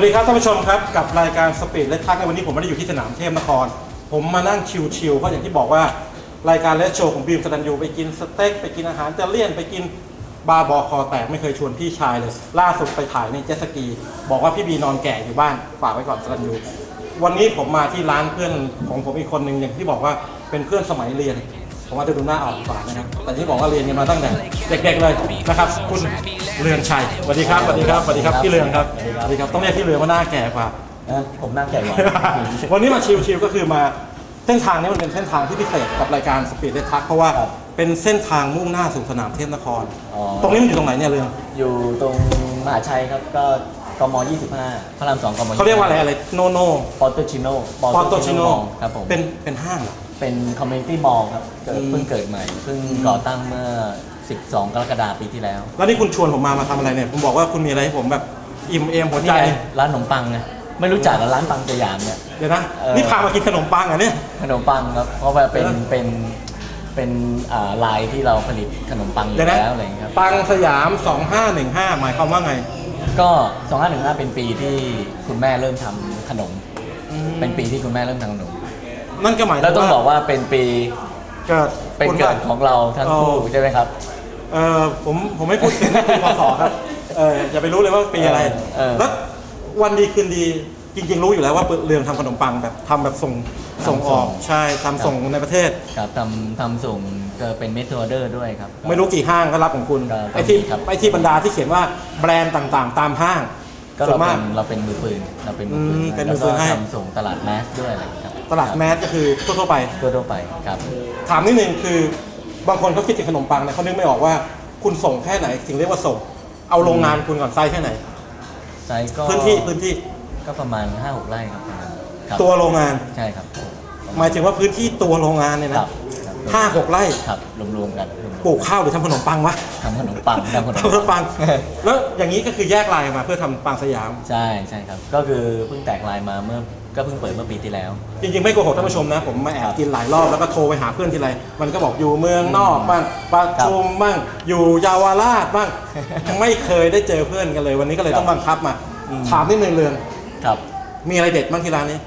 วัสดีครับท่านผู้ชมครับกับรายการสปีดและทักในวันนี้ผมไม่ได้อยู่ที่สนามเทพนคร ผมมานั่งชิวๆเพราะอย่างที่บอกว่ารายการเลสโชว์ของบีมสตันยูไปกินสเต็กไปกินอาหารจะเลี่ยนไปกินบาร์บอคอแตกไม่เคยชวนพี่ชายเลย ล่าสุดไปถ่ายในเจ็ตสกี บอกว่าพี่บีนอนแก่อยู่บ้านฝากไว้ก่อนสตันยูวันนี้ผมมาที่ร้านเพื่อนของผมอีกคนหนึ่งอย่างที่บอกว่าเป็นเพื่อนสมัยเรียน ผมว่าจะดูหน้าอ่อนกว่านะครับแต่ที่บอกว่าเรียนกันมาตั้งแต่เด็กๆเลยนะครับ คุณเรืองชัยสวัสดีครับสวัสดีครับสวัสดีครับพี่เรืองครับสวัสดีครับต้องเรียกพี่เรืองว่าหน้าแก่กว่าเออผมนั่งแก่กว่า วันนี้มาชิลๆก็คือมาเส้นทางนี้มันเป็นเส้นทางที่พิเศษกับรายการสปีดเดทักเพราะว่าครับเป็นเส้นทางมุ่งหน้าสู่สนามเทพนคร อ๋อ ตรงนี้มันอยู่ตรงไหนเนี่ยเรืองอยู่ตรงมหาชัยครับก็กม 25พระราม2กมเขาเรียกว่าอะไรอะไรโนโนปอตโตชิโนปอโตชิโนครับผมเป็นเป็นห้างเหรอ เป็นคอมมูนิตี้มอลครับเกิดอืมเพิ่งเกิดใหม่เพิ่งก่อตั้งเมื่อ 12 กรกฎาคมปีที่แล้ว แล้วนี่คุณชวนผมมามาทำอะไรเนี่ย ผมบอกว่าคุณมีอะไรให้ผมแบบอิ่มเอมหัวใจ นี่ไงร้านขนมปังไงไม่รู้จักเหรอร้านปังสยามเนี่ย เดี๋ยวนะ เออ นี่พามากินขนมปังเหรอะเนี่ย ขนมปังครับเพราะว่าเป็นเออเป็นเป็นอ่าลายที่เราผลิตขนมปังอยู่เดี๋ยวนะแล้วอะไรอย่างเงี้ยครับ ปังสยาม 2515 หมายความว่าไง ก็2515เป็นปีที่คุณแม่เริ่มทำขนม เป็นปีที่คุณแม่เริ่มทำขนม นั่นก็หมายถึแล้วต้องบอกว่าเป็นปีเกิดเป็นคุณเกิว่าดของเราทั้งคู่อ๋อใช่ไหมครับเออผมผมไม่พูดถึงปีพศครับเอออย่าไปรู้เลยว่าปีอะไรเออแล้ววันดีคืนดีจริงๆ รู้อยู่แล้วว่าเรืองทำขนมปังแบบทำแบบส่งส่งออกใช่ทำส่งในประเทศครับทำทำส่งก็เป็นเมทอเดอร์ด้วยครับ ไม่รู้กี่ห้างก็รับของคุณก็ไอ้ที่ครับไอ้ที่บรรดาที่เขียนว่าแบรนด์ต่างๆ ตามห้างก็ส่วเรานมาเป็กนเราเป็นมือปืนเราเป็นมือปือืมนเป็นมืแล้อวปืก็นให้ทำส่งตลาดแมสด้วยอะไร อย่างเงี้ยครับตลาดแมสก็คือทั่วๆไป ทั่วทั่วไปครับ ถามนิดนึงคือบางคนเขาคิดถึงขนมปังเนี่ยเขานึกไม่ออกว่าคุณส่งแค่ไหนถึงเรียกว่าส่ง เอาโรงงานคุณก่อนไซส์แค่ไหน ไซส์ก็พื้นที่พื้นที่ก็ประมาณ 5-6 ไร่ครับประมาณครับตัวโรงงาน ใช่ครับหมายถึงว่าพื้นที่ตัวโรงงานเนี่ยคนะรับครับห้าหกไร่ครับรวมๆกันรวมๆปลูกข้าวหรือทำขนมปังวะทำขนมปังทำขนมทำขนมปัง แล้วอย่างนี้ก็คือแยกลายมาเพื่อทำปังสยาม ใช่ใช่ครับ ก็คือเพิ่งแตกลายมาเมื่อ ก็เพิ่งเปิดเมื่อปีที่แล้ว จริงๆ ไม่โกหกท่านผู้ชมนะ ผมมาแอบกินหลายรอบแล้วก็โทรไปหาเพื่อนทีไรมันก็บอกอยู่เมืองนอกบ้างปทุมบ้างอยู่เยาวราชบ้างไม่เคยได้เจอเพื่อนกันเลย วันนี้ก็เลยต้องบังคับมาถามนิดนึงเรืองครับ มีอะไรเด็ดบ้างที่ร้านนี้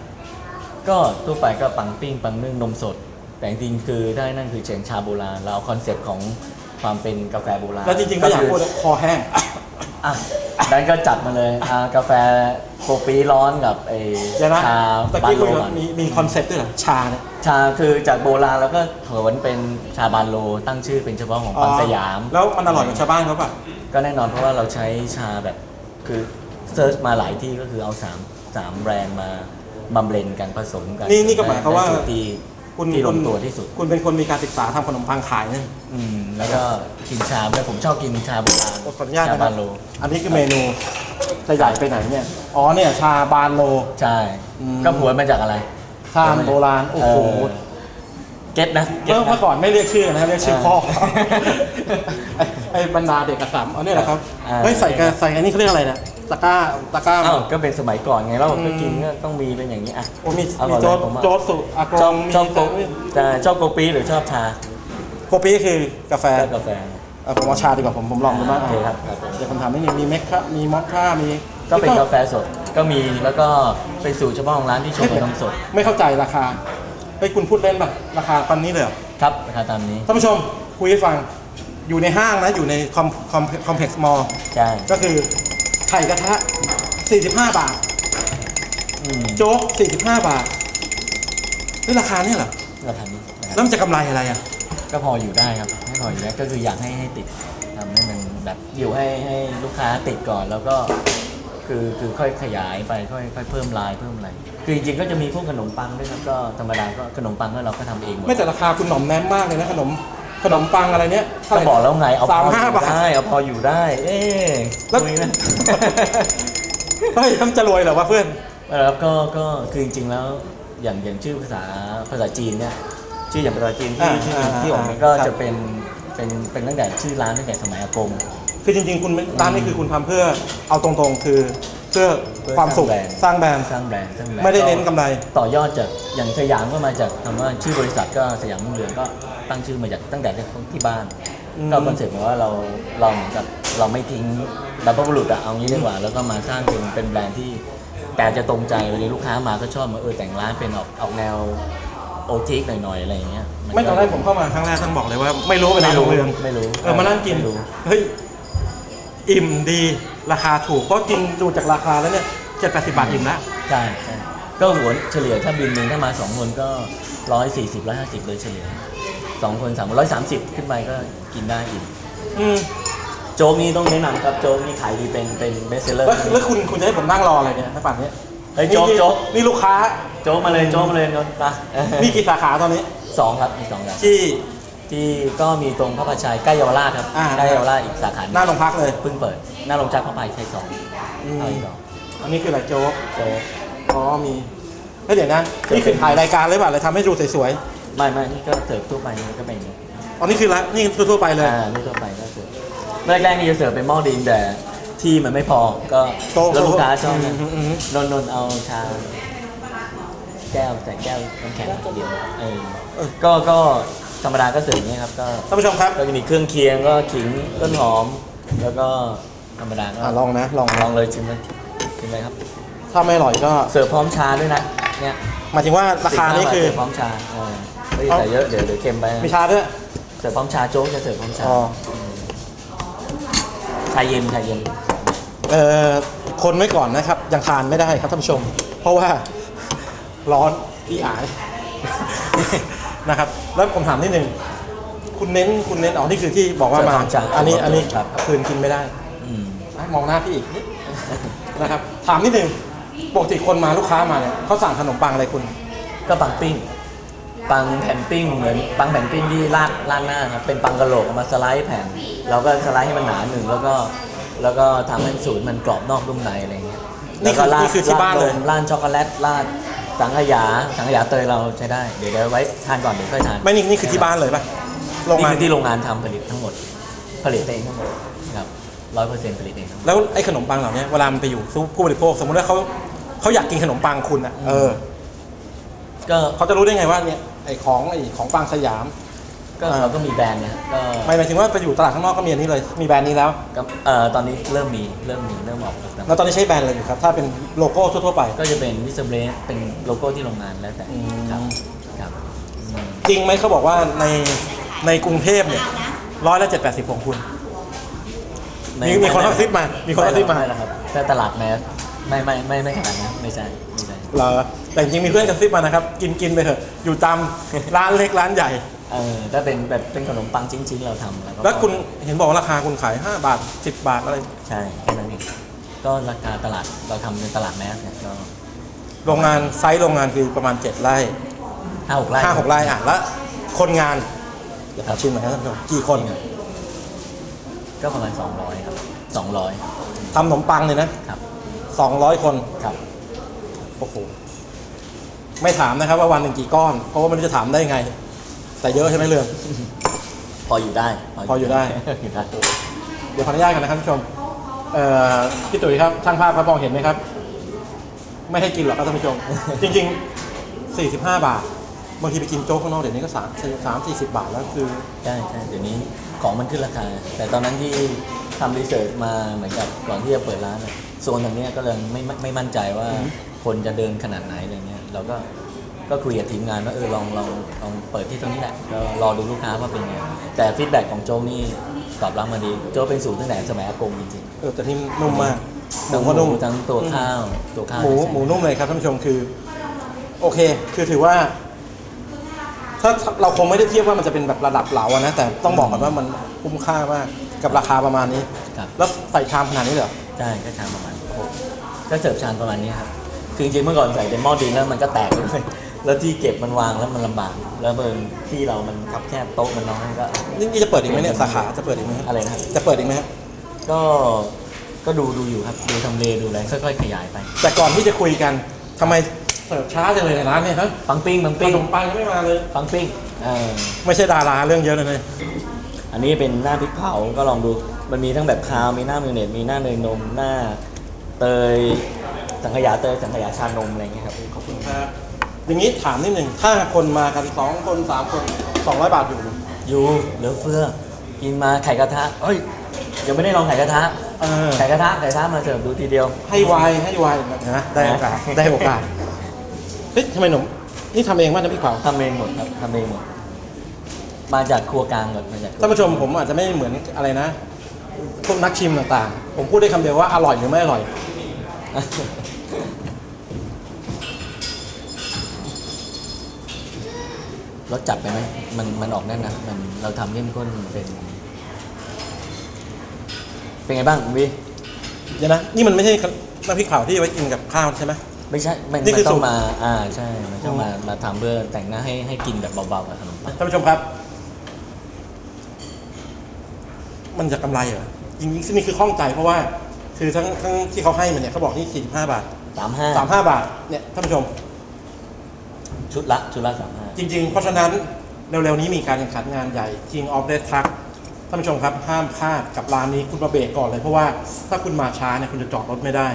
ก็ทั่วไปก็ปังปิ้งปังนึ่งนมสด แต่จริงๆคือได้นั่นคือเชงชาโบราณเราเอาคอนเซ็ปต์ของความเป็นกาแฟโบราณแล้วจริงๆก็อยากพูดว่าคอแห้ง อะดันก็จัดมาเลยอ่ากาแฟ โกปีร้อนกับไอเดี๋ยวนะชาตะบานกี้โลคุยก่ว่าอนมีมีคอนเซ็ปต์ด้วยเหรอชาเนี่ย ชาคือจากโบราณแล้วก็เถินเป็นชาบานโลตั้งชื่อเป็นเฉพาะของปังสยาม แล้วมันอร่อยเหมือนชาวบ้านเขาป่ะ ก็แน่นอนเพราะว่าเราใช้ชาแบบคือเซิร์ชมาหลายที่ก็คือเอาสามสามแบรนด์มามาเบลนด์กันผสมกันนี่นี่ก็หมายความว่า ได้สูตรที่คุณที่ลคุงณตัวที่สุด คุณเป็นคนมีการศึกษาทำขนมปังขายเนี่ยอืมแล้วก็กินชาด้วยผมชอบกินชาโบราณขออนุญาตชานะครับาบนโล อันนี้คือเมนู จะใหญ่ไปไหนเนี่ย อ๋อเนี่ยชาบานโล ใช่ อืม ก็ผวนมาจากอะไรชาโบราณ โอ้โหเก็ตนะเก็ตเมื่อนะ เมื่อก่อนไม่เรียกชื่อนะเรียกชื่อเออพ่อไอ้ไอ้บรรดาเด็กกระสามเอาเนี่ยแหละครับอ่า เฮ้ยใส่กระใส่อันนี้เขาเรียกอะไรเนี่ยตะกร้าตะกร้าอ้าวก็เป็นสมัยก่อนไงเราอืมก็กินก็ต้องมีเป็นอย่างนี้อะโอ้มีเอามีก่อนโจ๊เลยตผมว่าโจ๊ตสุอากชอบงมีชอบโกแซนด์วิชจะชอบโกปีหรือชอบชาโกปีคือกาแฟ ชอบกาแฟ เออผมเอาชาดีกว่าผมผมลองดูบ้างโอเคครับครับผมเดี๋ยวผมถามนิดนึงมีเมคคะมีมอคค่ามีก็เป็นกาแฟสดก็มีแล้วก็เป็นสูตรเฉพาะของร้านที่ชงกับนมสดไม่เข้าใจราคาเฮ้ยคุณพูดเล่นป่ะราคาปันนี้เลยเหรอครับราคาตามนี้ท่านผู้ชมคุยให้ฟังอยู่ในห้างนะอยู่ในคอมคอมคอมเพล็กซ์มอลใช่ก็คือไข่กระทะ 45 บาท อืมโจ๊ก 45 บาทนี่ราคาเนี่ยเหรอราคานี้นะคแล้รับวมันจะกำไรอะไรอะ ก็พออยู่ได้ครับ ให้พออยู่ได้ก็คืออยากให้ให้ติดทำให้มันแบบอยู่ให้ให้ลูกค้าติดก่อนแล้วก็คือคือค่อยขยายไปค่อยค่อยเพิ่มลายเพิ่มอะไรคือจริงๆก็จะมีพวกขนมปังด้วยครับก็ธรรมดาก็ขนมปังก็เราก็ทำเองหมดไม่แต่ราคาคุณหน่อมแนมมากเลยนะขนมขนมปังอะไรเนี้ยเท่าก็ไหร่ บอกแล้วไงเอาพสามออห้ายู่บาทได้เอาพออยู่ได้ เอ๊ะแล้ว คุยนะ เฮ้ยมันจะรวยเหรอวะเพื่อนแล้วก็ก็คือจริงๆแล้วอย่างอย่างชื่อภาษาภาษาจีนเนี่ย ชื่ออย่างภาษาจีนที่อ่าที่อ่าที่ออกอ่ามาก็ครับ จะเป็นเป็นเป็นตั้งแต่ชื่อร้านตั้งแต่สมัยอากง คือจริงๆ คุณไม่ร้านนี้คือคุณทำเพื่อเอาตรงๆ คือเพื่อเพื่อความสุขสสร้าร้างงแบแบรรนนด์ด์ สร้างแบรนด์สร้างแบรนด์ไม่ได้เน้นกำไร ต่อยอดจากอย่างสยามก็มาจากคำว่าชื่อบริษัทก็สยามรุ่งเรืองก็ตั้งชื่อมาจากตั้งแต่ที่บ้าน อืม ก็คอนเซ็ปต์เหมือนว่าเราเราเหมือนกับเราไม่ทิ้งบรรพบุรุษอะเอางี้ดีกว่า แล้วก็มาสร้างเป็นเป็นแบรนด์ที่แต่จะตรงใจวันนี้ลูกค้ามาก็ชอบมาเออแต่งร้านเป็นออกออกแนว โอทิกหน่อยๆอะไรอย่างเงี้ยไม่ตอนแรกผมเข้ามาครั้งแรกท่านบอกเลยว่า ไม่รู้เป็นไม่ร้านโรรู้งเรือนไม่รู้เออมานั่งกินไม่รู้เฮ้ยอิ่มดีราคาถูกเพราะกินดูจากราคาแล้วเนี่ยเจ็ดแปดสิบบาทอิ่มแล้ว ใช่ใช่ก็หัวเฉลี่ยถ้าบินหนึ่งถ้ามาสองคนก็ร้อยสี่สิบร้อยห้าสิบเลยเฉลี่ยสองคนสามร้อยสามสิบขึ้นไปก็กินได้อิ่มอืมโจ๊กนี้ต้องแนะนำครับโจ๊กนี่ขายดีเป็นเป็นเบสเซอร์แล้วแล้วคุณคุณจะให้ผมนั่งรออะไรเนี่ยถ้าป่านนี้เฮ้ยโจ๊กนี่โจ๊กนี่ลูกค้า โจ๊กมาเลยโจ๊กมาเลยนนท์ไปมีกี่สาขาตอนนี้ สองครับมีสองครับที่ ที่ก็มีตรงพระประชัยใกล้เยาวราชครับอ่า ใกล้เยาวราชอีกสาขาหหนึ่งน้าโรงพักเลยเพิ่งเปิด หน้าโรงจักรพระพายชัยสองอืมเอาอีกสองอันนี้คืออะไรโจ๊กโจ๊ก อ๋อมีเฮ้ยเดี๋ยวนะนี่คือถ่ายรายการเลยป่ะเลยทำให้ดูสวยไม่ไม่นี่ก็เสิร์ฟทั่วไปนี่ก็เป็นอย่างนี้ๆอ๋อนี่คือร้านนี่ทั่วๆไปเลย อ่านี่ทั่วไปก็เสิร์ฟแรกๆนี่จะเสิร์ฟเป็นหม้อดินแต่ที่มันไม่พอก็โต๊ะแล้วลูกค้าชอบอืนะมอืมอืม นนท์นนท์เอาชา แก้วใส่แก้วน้ำแข็งเดียวเออเออก็ก็ธรรมดาก็เสิร์ฟอย่างนี้ครับก็ท่านผู้ชมครับก็จะมีเครื่องเคียงก็ขิงต้นหอม แล้วก็ธรรมดาก็อะลองนะลองลองเลยชิมเลยชิมเลยครับถ้าไม่อร่อยก็เสิร์ฟพร้อมชาด้วยนะเนี่ยหมายถึงว่าราคานี่คือเสิร์ฟพร้อมชาเออไม่ใส่เยอะเดี๋ยวเดี๋ยวเค็มไปนะมีชาด้วยเสิร์ฟพร้อมชาโจ๊กจะเสิร์ฟพร้อมชาอ๋อชาเย็นชาเย็นเอ่อคนไว้ก่อนนะครับยังทานไม่ได้ครับท่านผู้ชม เพราะว่า ร้อนพี่อายนะครับ แล้วผมถามนิดนึงคุณเน้นคุณเน้นอ๋อนี่คือที่บอกว่ามาอันนี้อันนี้คืนกินไม่ได้อืมอะมองหน้าพี่อีกนิดนะครับ ถามนิดนึงปกติคนมาลูกค้ามาเนี่ยเขาสั่งขนมปังอะไรคุณ ก็ปังปิ้ง ปังแผ่นปิ้งเหมือนปังแผ่นปิ้งที่ราดราดหน้าครับเป็นปังกะโหลกเอามาสไลด์แผ่นเราก็สไลด์ให้มันหนาหนึ่งแล้วก็ แล้วก็ทำให้สูตรมันกรอบนอกนุ่มในอะไรเงี้ยนี่คือแล้วก็ราดนี่คือที่บ้านเลยรดมราดช็อกโกแลตราด สังขยาสังขยาเตยเราใช้ได้เดี๋ยวเดี๋ยวไว้ทานก่อนเดี๋ยวค่อยทานไม่นี่นี่คือที่บ้านเลยป่ะโรงนี่งานคือที่โรงงานทำผลิตทั้งหมด ผลิตเองทั้งหมดครับร้อยเปอร์เซ็นต์ผลิตเองทั้งหมด แล้วไอ้ขนมปังเหล่านี้เวลามันไปอยู่สู่ผู้บริโภค สมมติว่าเขาเขาอยากกินขนมปังคุณอะเออก็เขาจะรู้ได้ไงว่าเนี่ยไอ้ของไอ้ของปังสยาม ก็อ่าเราก็มีแบรนด์เนี่ยก็หมายหมายถึงว่าไปอยู่ตลาดข้างนอกก็มีอันนี้เลย มีแบรนด์นี้แล้ว ก็เอ่อตอนนี้เริ่มมีเริ่มมีเริ่มออกแล้วแล้วตอนนี้ใช้แบรนด์อะไรอยู่ครับ ถ้าเป็นโลโก้ทั่วๆไป ก็จะเป็นวิสเบรสเป็นโลโก้ที่โรงงานแล้วแต่อืมครับครับอืมจริงไหมเขาบอกว่าในในกรุงเทพเนี่ยร้อยละเจ็ดแปดสิบของคุณ มีมีคนเขาซิปมา มีคนเขาซิปมาไแล้วครับแต่ตลาดแมสไม่ไม่ไม่ไม่ขนาดนั้นไม่ใช่ไม่ใช่ เหรอแต่จริงๆมีเพื่อนกระซิบมานะครับ กินกินไปเถอะ อยู่ตาม ร้านเล็กร้านใหญ่ เออถ้าเป็นแบบเป็นขนมปังชิ้นๆเราทำแล้วก็แล้วคุณเห็นบอกว่าราคาคุณขาย 5 บาท 10 บาทอะไรใช่แค่นั้นเองก็ราคาตลาดเราทำในตลาดแมสเนี่ยก็โรงงานไซส์โรงงานคือประมาณ 7 ไร่ห้าหกไร่ ห้าหกไร่อะแล้วคนงานเดี๋ยวผมชิมหน่อยครับท่านผู้ชมกี่คนก็ประมาณ200ครับ200ทำขนมปังเลยนะครับ200 คน ครับโอ้โห ไม่ถามนะครับว่าวันหนึ่งกี่ก้อน เพราะว่าไม่รู้จะถามได้ไง แต่เยอะใช่ไหมเรื่อง พออยู่ได้พออยู่ได้อยู่ได้ เดี๋ยวขออนุญาตกันนะครับท่านผู้ชมเอ่อพี่ตุ๋ยครับช่างภาพครับมองเห็นไหมครับ ไม่ให้กินหรอกครับท่านผู้ชม จริง ๆ 45 บาทบางทีไปกินโจ๊กข้างนอกเดี๋ยวนี้ก็สามสามสี่สิบบาทแล้วคือใช่ใช่เดี๋ยวนี้ของมันขึ้นราคา แต่ตอนนั้นที่ทำรีเสิร์ชมาเหมือนกับก่อนที่จะเปิดร้านอะโซนตรงเนี้ยก็เลยไม่ไม่ไม่มั่นใจว่าอืมคนจะเดินขนาดไหนอะไรเงี้ยเราก็ ก็คุยกับทีมงานว่าเออลองลองลองเปิดที่ตรงนี้แหละก็รอดูลูกค้าว่าเป็นไงแต่ฟีดแบ็กของโจ๊กนี่ตอบรับมาดีโจ๊กเป็นสูตรตั้งแต่สมัยอากงจริงเออแต่นี่นุ่มมากๆหมูก็นุ่มทั้งตัวข้าวตัวข้าวหมูใช่หมูนุ่มเลยครับท่านผู้ชมคือ โอเค คือถือว่า ถ้าเราคงไม่ได้เทียบว่ามันจะเป็นแบบระดับเหลาอะนะแต่ต้องบอกก่อนว่ามันคุ้มค่ามากกับราคาประมาณนี้ ครับแล้วใส่ชามขนาดนี้เหรอใช่ก็ชามประมาณก็เสิร์ฟชามประมาณนี้ครับคือจริงๆเมื่อก่อนใส่เป็นหม้อดินแล้วมันก็แตกเลย แล้วที่เก็บมันวางแล้วมันลำบาก แล้วเบิ่ที่เรามันคับแคบโต๊ะมันน้อยก็นี่นี่จะเปิดอีกไหมเนี่ยสาขาจะเปิดอีกไหมฮะอะไรนะครับ จะเปิดอีกไหมฮะก็ก็ดูดูอยู่ครับ ดูทำเลดูอะไรค่อยๆขยายไป แต่ก่อนที่จะคุยกันทำไมเสิร์ฟช้าจังเลยในร้านเนี่ยฮะปังปิ้งปังขปิ้งนมปังยังไม่มาเลย ปังปิ้งเออไม่ใช่ดาราเรื่องเยอะเลยนะอันนี้เป็นหน้าพริกเผาก็ลองดู มันมีทั้งแบบคาวมีหน้ามิวเนตมีหน้าเนยนมหน้าเตยสังขยาเตยสังขยาชานมอะไรอย่างเงี้ยครับ ขอบคุณครับ อย่างนี้ถามนิดหนึ่งถ้าคนมากันสองคนสามคนสองร้อยบาทอยู่อยู่เหลือเฟือกินมาไข่กระทะเอ้ยยังไม่ได้ลองไข่กระทะเออไข่กระทะไข่กระทะมาเสิร์ฟดูทีเดียว ให้ไวให้ไวนะได้โอกาสได้โอกาสเฮ้ยทำไมหนุ่มนี่ทำเองมากนะพี่เผา ทำเองหมดครับทำเองหมด มาจากครัวกลางหมดมาจากครัวท่านผู้ชมผมอาจจะไม่เหมือนอะไรนะพวกนักชิมต่างๆ ผมพูดได้คำเดียวว่าอร่อยหรือไม่อร่อย รสจัดไปไหมมันมันออกแน่นนะมันเราทำเข้มข้นเป็น เป็นไงบ้างคุณวีเดี๋ยวนะ นี่มันไม่ใช่น้ำพริกเผาที่ไว้กินกับข้าวใช่ไหม ไม่ใช่มันนี่มัคือนต้อสูงตรมา อ่าใช่ มันต้องมามาทำเพื่อแต่งหน้าให้ให้กินแบบเบาๆกับขนมปังท่านผู้ชมครับ มันจะกำไรเหรอจริงๆนี่คือข้องใจเพราะว่า คือทั้งทั้งที่เขาให้มาเนี่ยเขาบอกนี่45 บาท สามห้า35 บาท เนี่ยท่านผู้ชม ชุดละชุดละสามห้า จริง ๆ เพราะฉะนั้นเร็วๆนี้มีการแข่งขันงานใหญ่ King of Red Truck ท่านผู้ชมครับห้ามพลาดกับร้านนี้คุณมาเบรกก่อนเลย เพราะว่าถ้าคุณมาช้าเนี่ยคุณจะจอดรถไม่ได้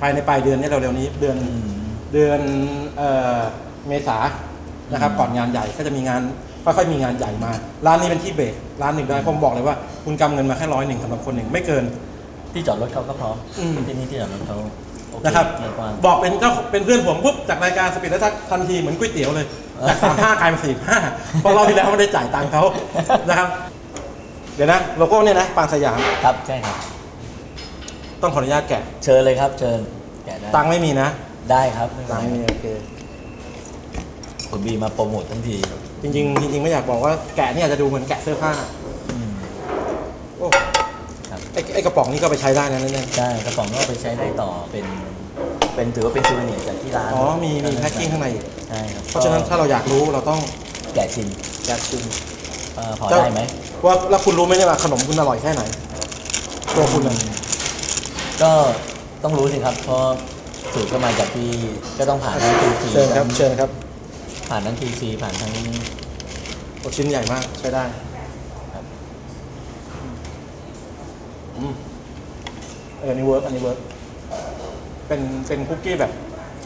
ภายในปลายเดือนนี้เร็วๆนี้เดือนอืมเดือนเอ่อเมษานะครับอืมก่อนงานใหญ่ก็จะมีงานค่อยๆมีงานใหญ่มา ร้านนี้เป็นที่เบรกร้านหนึ่งได้ผมบอกเลยว่า คุณกำเงินมาแค่ร้อยหนึ่งสำหรับคนหนึ่งไม่เกิน ที่จอดรถเขาก็พร้อมอืม ที่นี่ที่จอดรถเขาโอเนะครับไม่กว้างบอกเป็นเจ้าเป็นเพื่อนผมปุ๊บจากรายการสปีดและทักทันทีเหมือนก๋วยเตี๋ยวเลยจาก สามห้ากลายเป็นสี่ห้าเพราะเราที่แล้วไม่ได้จ่ายตังค์เขานะครับ เดี๋ยวนะโลโก้เนี่ยนะปางสยามครับใช่ครับ ต้องขออนุญาตแกะ เชิญเลยครับ เชิญแกะได้ตังค์ไม่มีนะ ได้ครับตังค์ไม่มีโอเค คุณบีมาโปรโมททั้งทีจริงๆจริงๆไม่อยากบอกว่าแกะเนี่ยจะดูเหมือนแกะเสื้อผ้าอืม โอ้ครับ ไอ้ไอ้กระป๋องนี้ก็ไปใช้ได้นะนั่นใช่กระป๋องก็เอาไปใช้ได้ต่อเป็น เป็นถือว่าเป็นซูเวเนียร์จากที่ร้านอ๋อมีมีแพ็คกิ้งข้างในอีกใช่ครับเพราะฉะนั้นถ้าเราอยากรู้เราต้องแกะชิมแกะชิมเอ่อพอได้ไหมว่าแล้วคุณรู้ไหมเนี่ยว่าขนมคุณอร่อยแค่ไหนตัวคุณเลยก็ต้องรู้สิครับเพราะสูตรก็มาจากที่ก็ต้องผ่านทั้งทีซีเชิญครับเชิญครับผ่านทั้งทีซีผ่านทั้งโอ้ชิ้นใหญ่มากใช้ได้ครับอืมเอออันนี้เวิร์กอันนี้เวิร์ก เป็นเป็นคุกกี้แบบ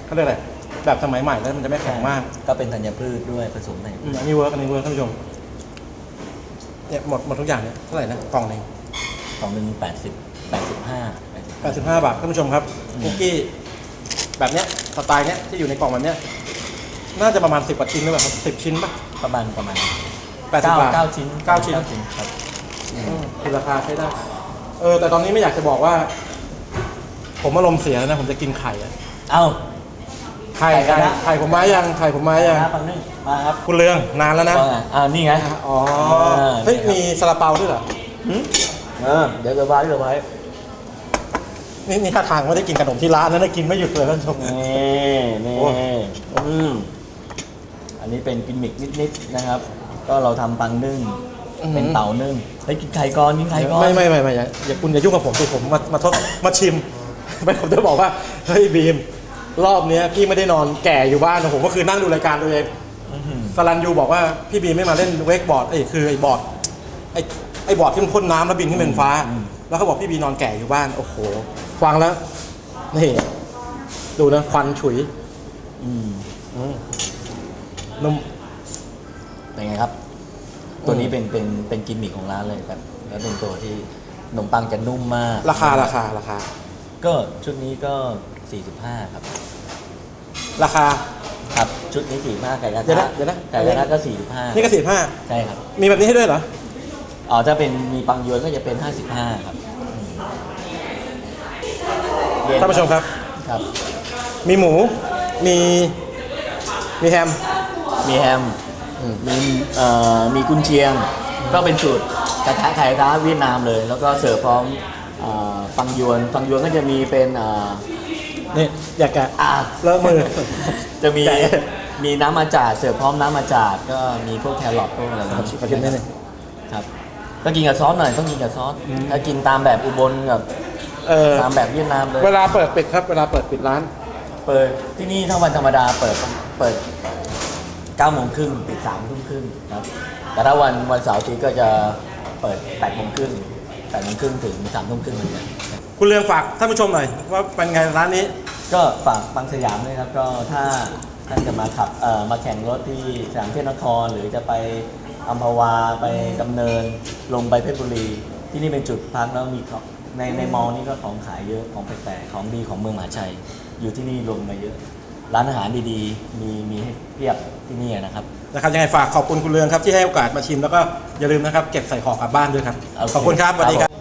เขาเรียกอะไรแบบสมัยใหม่แล้วมันจะไม่แข็งมากก็เป็นธัญพืชด้วยผสมในอืมอันนี้เวิร์กอันนี้เวิร์กท่านผู้ชมเนี่ยหมดหมดทุกอย่างเนี่ยเท่าไหร่นะกล่องหนึ่งกล่องหนึ่งแปดสิบแปดสิบห้าแปดสิบห้าบาทท่านผู้ชมครับอืมคุกกี้แบบเนี้ยสไตล์เนี้ยที่อยู่ในกล่องแบบเนี้ยน่าจะประมาณสิบกว่าชิ้นหรือเปล่าครับสิบชิ้นป่ะประมาณประมาณแปดสิบบาทเก้าชิ้นเก้าชิ้นครับอืมคือราคาใช้ได้เออแต่ตอนนี้ไม่อยากจะบอกว่า ผมอารมณ์เสียแล้วนะ ผมจะกินไข่อะเอ้าไข่ไข่ไข่กระทะไข่ผมมายังไข่ผมมายังมาปังนึ่งมาครับคุณเรืองนานแล้วนะ ว่าไงอ่านี่ไง อ๋ออ่า เฮ้ยนี่ครับมีซาลาเปาด้วยเหรอหืมเออเดี๋ยวเดี๋ยวไว้เดี๋ยวไว้นี่นี่ท่าทางไม่ได้กินขนมที่ร้านนะได้กินไม่หยุดเลยท่านผู้ชม นี่นี่โอ้ อืมอันนี้เป็นกิมมิกนิดๆนะครับ ก็เราทำปังนึ่งเป็นเต่านึ่งเฮ้ยกินไข่ก่อนกินไข่ก่อน ไม่ไม่ไม่ไม่อย่าอย่าคุณอย่ายุ่งกับผมสิผมมามาทดมาชิม ไม่ผมจะบอกว่าเฮ้ยบีมรอบเนี้ยพี่ไม่ได้นอนแก่อยู่บ้านนะผมก็คือนั่งดูรายการตัวเองอื้อหือสลันยูบอกว่าพี่บีไม่มาเล่นเวกบอร์ดไอ้คือไอ้บอร์ดไอ้ไอ้บอร์ดที่มันพ่นน้ำแล้วบินขึ้นเป็นฟ้า แล้วเขาบอกพี่บีนอนแก่อยู่บ้านโอ้โหฟังแล้วนี่ดูนะควันฉุยอืมอืมนุ่ม เป็นไงครับ ตัวนี้เป็นเป็นเป็นกิมมิคของร้านเลยครับ แล้วเป็นตัวที่ขนมปังจะนุ่มมาก ราคาราคาราคา ก็ชุดนี้ก็ 45 ครับ ราคา ครับ ชุดนี้45ไก่กระเดี๋ยวทะนะเดี๋ยวนะ ไก่กระทะก็ นี่ก็สิบห้า45 ใช่ครับมีแบบนี้ให้ด้วยเหรอ อ๋อถ้าเป็นมีปังยวนก็จะเป็น 55 ครับเย็ท่านผู้ชมครับ ครับ มีหมู มี มีแฮม มีแฮมมีเอ่อมีกุนเชียง ก็เป็นสูตรกระทะไข่กระทะเวียดนามเลย แล้วก็เสิร์ฟพร้อม เอ่อปังยวนปังยวนก็จะมีเป็นเอ่อนี่อยากแกะอ่าเลิกมือ จะมีไก่มีน้ำมาจาดเสิร์ฟพร้อมน้ำมาจาดก็มีพวกแครอทพวกอะไรขอชิมขอชิมนิดนึงครับก็กินกับซอสหน่อยต้องกินกับซอสอืมถ้ากินตามแบบอุบลกับเออตามแบบเวียดนามเลยเวลาเปิดปิดครับเวลาเปิดปิดร้าน เปิดที่นี่ถ้าวันธรรมดาเปิดเปิด9โมงครึ่งปิด3ทุ่มครึ่งครับแต่ถ้าวันวันเสาร์อาทิตย์ก็จะเปิด8โมงครึ่ง 8โมงครึ่งถึง3ทุ่มครึ่งเหมือนกันคุณเรืองฝากท่านผู้ชมหน่อยว่าเป็นไงร้านนี้ ก็ฝากบางสยามด้วยครับ ก็ถ้าท่านจะมาขับเอ่อมาแข่งรถที่สนามเทพนคร หรือจะไปอัมพวาไปดำเนินลงไปเพชรบุรี ที่นี่เป็นจุดพักแล้วมีของในในมอลล์นี่ก็ของขายเยอะของแปลกๆของดีของเมืองมหาชัย อยู่ที่นี่รวมมาเยอะ ร้านอาหารดีๆ มีมีให้เพียบที่นี่นะครับ นะครับยังไงฝากขอบคุณคุณเรืองครับที่ให้โอกาสมาชิมแล้วก็อย่าลืมนะครับเก็บใส่ห่อกลับบ้านด้วยครับ โอเคขอบคุณครับสวัสดีครับ